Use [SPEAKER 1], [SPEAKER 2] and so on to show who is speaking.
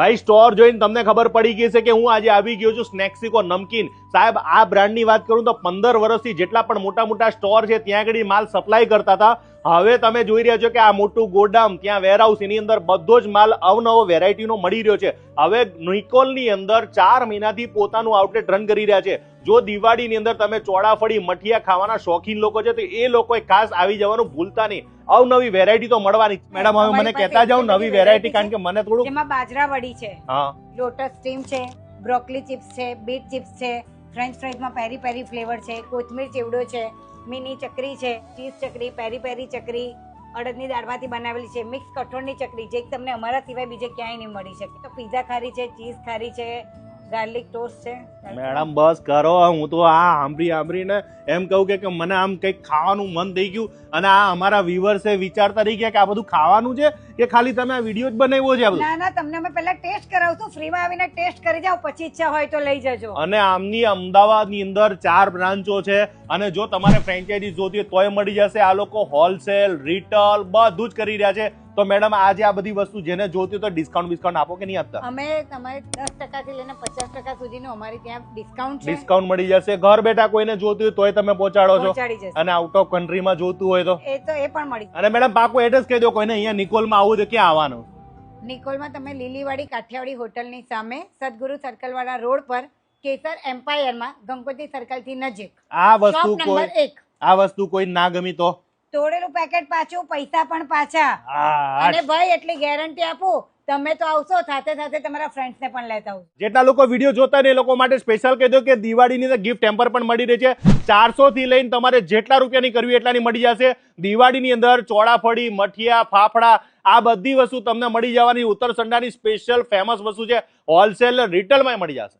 [SPEAKER 1] ભાઈ સ્ટોર જોઈને તમને ખબર પડી ગઈ છે કે હું આજે આવી ગયો છું સ્નેક્સિકો નમકીન સાહેબ, આ બ્રાન્ડની વાત કરું તો પંદર વર્ષથી જેટલા પણ મોટા મોટા સ્ટોર છે, ત્યાં આગળ માલ સપ્લાય કરતા હતા. હવે તમે જોઈ રહ્યા છો કે આ મોટું ગોડામ ત્યાં વેરહાઉસ એની અંદર બધો જ માલ અવનવો વેરાયટીનો મળી રહ્યો છે. હવે નિકોલની અંદર ચાર મહિનાથી પોતાનું આઉટલેટ રન કરી રહ્યા છે. જો દિવાળીની અંદર તમે ચોળાફળી મઠિયા ખાવાના શોખીન લોકો છે તો એ લોકોએ ખાસ આવી જવાનું ભૂલતા નહીં. અવનવી વેરાયટી તો મળવાની મેડમ હવે મને કહેતા જાઓ નવી વેરાયટી કારણ કે મને થોડું
[SPEAKER 2] એમાં બાજરા વડી છે
[SPEAKER 1] હા.
[SPEAKER 2] લોટસ સ્ટીમ છે બ્રોકલી ચિપ્સ છે બીટ ચિપ્સ છે ફ્રેન્ચ ફ્રાઈઝમાં પેરી પેરી ફ્લેવર છે, કોથમીર ચેવડો છે, મિની ચકરી છે ચીઝ ચકરી પેરી પેરી ચકરી, અડદની દાળમાંથી બનાવેલી છે મિક્સ કઠોળની ચકરી, જે તમને અમારા સિવાય બીજે ક્યાંય નહીં મળી શકે. તો પીઝા ખારી છે ચીઝ ખારી છે ગાર્લિક ટોસ્ટ છે.
[SPEAKER 1] મેડમ બસ કરો. હું તો આ સાંભળી સાંભળીને એમ કહું કે મને આમ કંઈક ખાવાનું મન થઈ ગયું અને આ અમારા વ્યુઅર્સે વિચારતા રહી ગયા કે આ બધું ખાવાનું છે કે ખાલી તમે આ વીડિયો જ બનાવ્યો છે
[SPEAKER 2] ના ના તમને અમે પહેલા ટેસ્ટ કરાવશું. ફ્રીમાં આવીને ટેસ્ટ કરી જાઓ. પછી ઈચ્છા હોય તો લઈ જજો.
[SPEAKER 1] અને આમની અમદાવાદની અંદર ચાર બ્રાન્ચો છે અને જો તમારે ફ્રેન્ચાઇઝી જોતી હોય તોય મળી જશે. આ લોકો હોલસેલ રિટેલ બધું જ કરી રહ્યા છે. તો મેડમ આજે આ બધી વસ્તુ જેને જોતી તો ડિસ્કાઉન્ટ ડિસ્કાઉન્ટ આપો કે નહીં આપતા?
[SPEAKER 2] અમે તમારે દસ ટકાથી લઈને પચાસ ટકા સુધીનું અમારી ત્યાં ડિસ્કાઉન્ટ
[SPEAKER 1] ડિસ્કાઉન્ટ મળી જશે. ઘર બેઠા કોઈને જોતું હોય તોય તમે પહોંચાડો છો. અને આઉટ ઓફ કન્ટ્રીમાં જોતું હોય તો?
[SPEAKER 2] એ તો એ પણ મળી
[SPEAKER 1] અને મેડમ પાકું એડ્રેસ કહી દો કોઈને અહીંયા નિકોલમાં આવું તો ક્યાં આવવાનું?
[SPEAKER 2] નિકોલમાં તમે લીલીવાડી કાઠિયાવાડી હોટલની સામે સદગુરુ સર્કલ વાળા રોડ પર કેસર એમ્પાયરમાં ગંગોત્રી સર્કલથી નજીક.
[SPEAKER 1] આ વસ્તુ કોઈ આ વસ્તુ કોઈ ના ગમી તો?
[SPEAKER 2] તોડેલું પેકેટ પાછું પૈસા પણ પાછા. અને ભાઈ એટલી ગેરંટી આપું તમે તો આવશો સાથે સાથે તમારા ફ્રેન્ડ્સ ને પણ લેતા આવજો
[SPEAKER 1] જેટલા લોકો વીડિયો જોતા ને એ લોકો માટે સ્પેશિયલ કહી દો કે દિવાળીની ગિફ્ટ ટેમ્પર પણ મળી રહી છે. ચારસો થી લઈને તમારે જેટલા રૂપિયાની કરવી એટલાની મળી જશે. દિવાળીની અંદર ચોળાફળી મઠિયા ફાફડા આ બધી વસ્તુ તમને મળી જવાની. ઉત્તર સંડાની સ્પેશિયલ ફેમસ વસ્તુ છે. હોલસેલ રિટેલમાં મળી જશે.